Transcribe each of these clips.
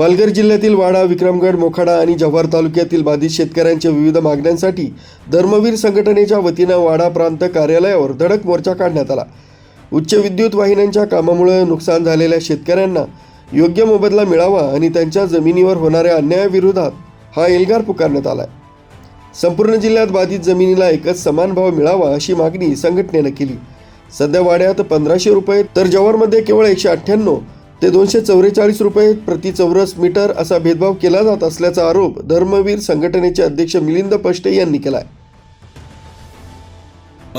पालघर जिल्ह्यातील वाडा विक्रमगड मोखाडा आणि जव्हार तालुक्यातील बाधित शेतकऱ्यांच्या विविध मागण्यांसाठी धर्मवीर संघटनेच्या वतीनं वाडा प्रांत कार्यालयावर धडक मोर्चा काढण्यात आला. उच्च विद्युत वाहिन्यांच्या कामामुळे नुकसान झालेल्या शेतकऱ्यांना योग्य मोबदला मिळावा आणि त्यांच्या जमिनीवर होणाऱ्या अन्यायाविरोधात हा एल्गार पुकारण्यात आला संपूर्ण जिल्ह्यात बाधित जमिनीला एकच समान भाव मिळावा अशी मागणी संघटनेनं केली. सध्या वाड्यात पंधराशे रुपये तर जव्हारमध्ये केवळ एकशे अठ्ठ्याण्णव ते दोनशे चौवेचाळीस रुपये प्रति चौरस मीटर असा भेदभाव केला जात असल्याचा आरोप धर्मवीर संघटनेचे अध्यक्ष मिलिंद पष्टे यांनी केला आहे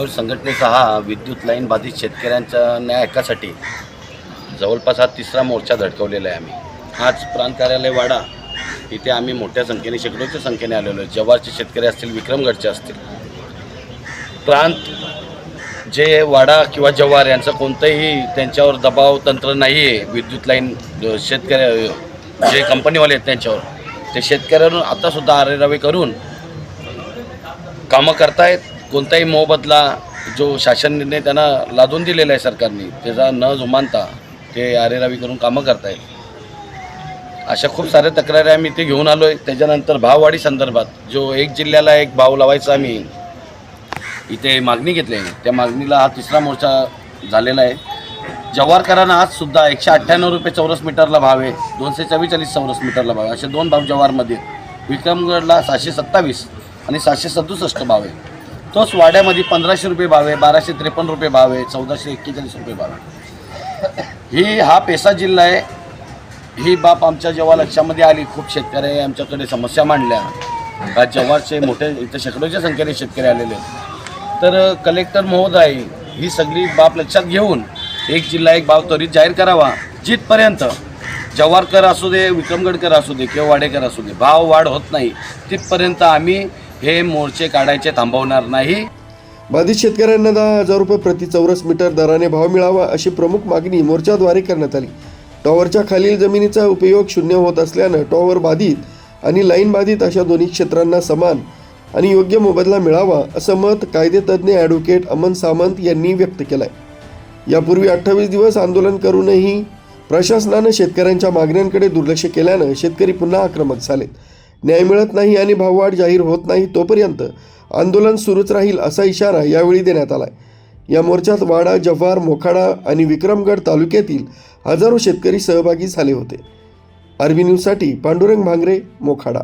संघटनेचा हा विद्युत लाईन बाधित शेतकऱ्यांच्या न्याय हक्कासाठी जवळपास हा तिसरा मोर्चा धडकवलेला आहे आम्ही. आज प्रांत कार्यालय वाडा. इथे आम्ही मोठ्या संख्येने शेकडोच्या संख्येने आलेलो आहे. जव्हारचे शेतकरी असतील विक्रमगडचे असतील. प्रांत जे वाडा किंवा जव्हार यांचं कोणतंही त्यांच्यावर दबाव तंत्र नाही आहे विद्युत लाईन शेतकऱ्या जे कंपनीवाले आहेत त्यांच्यावर. ते शेतकऱ्यांवर आतासुद्धा आरेरावे करून कामं करतायत. कोणताही मोबदला जो शासन निर्णय त्यांना लादून दिलेला आहे सरकारने त्याचा न जुमानता ते आरेरावी करून कामं करतायत. अशा खूप साऱ्या तक्रारी आम्ही ते घेऊन आलो आहे त्याच्यानंतर भाववाढी संदर्भात जो एक जिल्ह्याला एक भाव लावायचा आम्ही इथे मागणी घेतली आहे. त्या मागणीला हा तिसरा मोर्चा झालेला आहे. जव्हारकरांना आज सुद्धा एकशे अठ्ठ्याण्णव रुपये चौरस मीटरला भाव आहे. दोनशे चव्वेचाळीस चौरस मीटरला भाव आहे. असे दोन भाव जव्हारमध्ये विक्रमगडला सहाशे सत्तावीस आणि सहाशे सदुसष्ट भाव आहे. तोच वाड्यामध्ये पंधराशे रुपये भाव आहे. बाराशे त्रेपन्न रुपये भाव आहे. चौदाशे एक्केचाळीस रुपये भाव आहे. ही हा पेसा जिल्हा आहे. ही बाब आमच्या जेव्हा लक्षामध्ये आली खूप शेतकरी आमच्याकडे समस्या मांडल्या. का जव्हारचे मोठे इथे शेकडोच्या संख्येने शेतकरी आलेले आहेत. तर कलेक्टर महोदय ही सगळी बाब लक्षात घेऊन एक जिल्हा एक भाव त्वरित जाहीर करावा. जिथपर्यंत जव्हारकर असू दे विक्रमगडकर असू दे किंवा वाडेकर असू दे भाव वाढ होत नाही तिथपर्यंत आम्ही हे मोर्चे काढायचे थांबवणार नाही. बाधित शेतकऱ्यांना दहा हजार रुपये प्रति चौरस मीटर दराने भाव मिळावा अशी प्रमुख मागणी मोर्चाद्वारे करण्यात आली. टॉवरच्या खालील जमिनीचा उपयोग शून्य होत असल्यानं टॉवर बाधित आणि लाईन बाधित अशा दोन्ही क्षेत्रांना समान आणि योग्य मोबदला मिळावा असं मत कायदेतज्ञ ॲडव्होकेट अमन सामंत यांनी व्यक्त केलं आहे यापूर्वी अठ्ठावीस दिवस आंदोलन करूनही प्रशासनानं शेतकऱ्यांच्या मागण्यांकडे दुर्लक्ष केल्यानं शेतकरी पुन्हा आक्रमक झालेत. न्याय मिळत नाही आणि भाववाढ जाहीर होत नाही तोपर्यंत आंदोलन सुरूच राहील असा इशारा यावेळी देण्यात आलाय. या मोर्चात वाडा जव्हार मोखाडा आणि विक्रमगड तालुक्यातील हजारो शेतकरी सहभागी झाले होते. आरबी न्यूजसाठी पांडुरंग भांगरे मोखाडा.